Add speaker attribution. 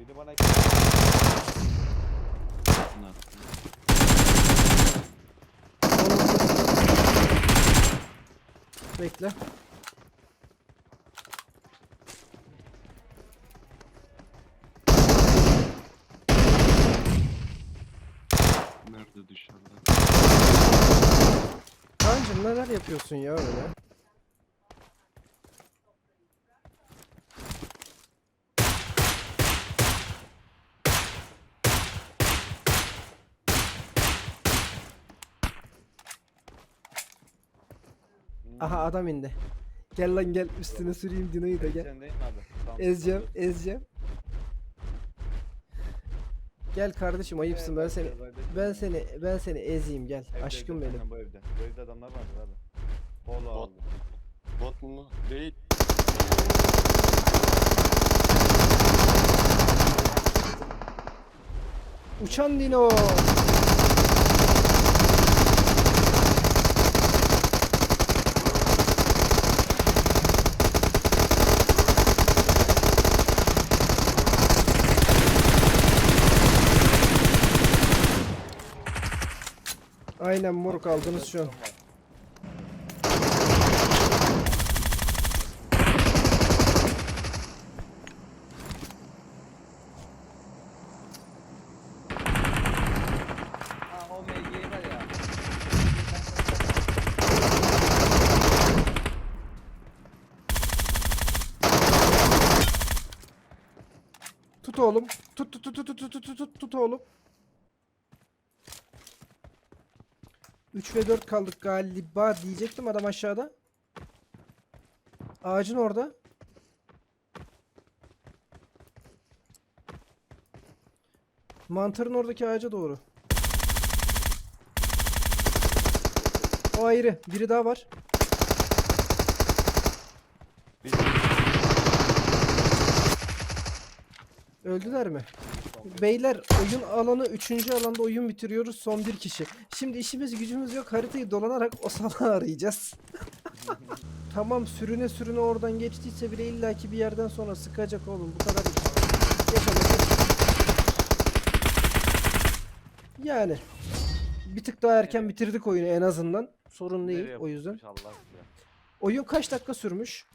Speaker 1: Biri bana
Speaker 2: Bunlar.
Speaker 3: Bekle.
Speaker 2: Nerede dışarıda?
Speaker 3: Kaan'cım neler yapıyorsun ya öyle? Aha adam indi. Gel lan gel üstüne süreyim Dino'yu da gel.
Speaker 1: Sen değil mi abi? Tamam,
Speaker 3: Ezeceğim, ezeceğim. Gel kardeşim ayıpsın ben seni ben seni ben seni ezeyim gel.
Speaker 1: Evde,
Speaker 3: Aşkım
Speaker 1: evde,
Speaker 3: benim.
Speaker 1: aynen Bu evde. Bu evde adamlar vardır abi. Polo
Speaker 2: Bot.
Speaker 1: aldı.
Speaker 2: Bot mu? Değil.
Speaker 3: Uçan Dino. Aynen moruk aldınız şu an. Tut oğlum. Tut tut tut tut tut tut tut tut oğlum. 3 ve 4 kaldık galiba diyecektim adam aşağıda. Ağacın orada. Mantarın oradaki ağaca doğru. O ayrı. Biri daha var. Öldüler mi? Beyler oyun alanı 3. alanda oyun bitiriyoruz son bir kişi. Şimdi işimiz gücümüz yok haritayı dolanarak o salağı arayacağız. tamam sürüne sürüne oradan geçtiyse bile illaki bir yerden sonra sıkacak oğlum bu kadar. Yaşamak. Yani bir tık daha erken bitirdik oyunu en azından. Sorun değil
Speaker 1: nereye
Speaker 3: o yüzden.
Speaker 1: Allah.
Speaker 3: Oyun kaç dakika sürmüş?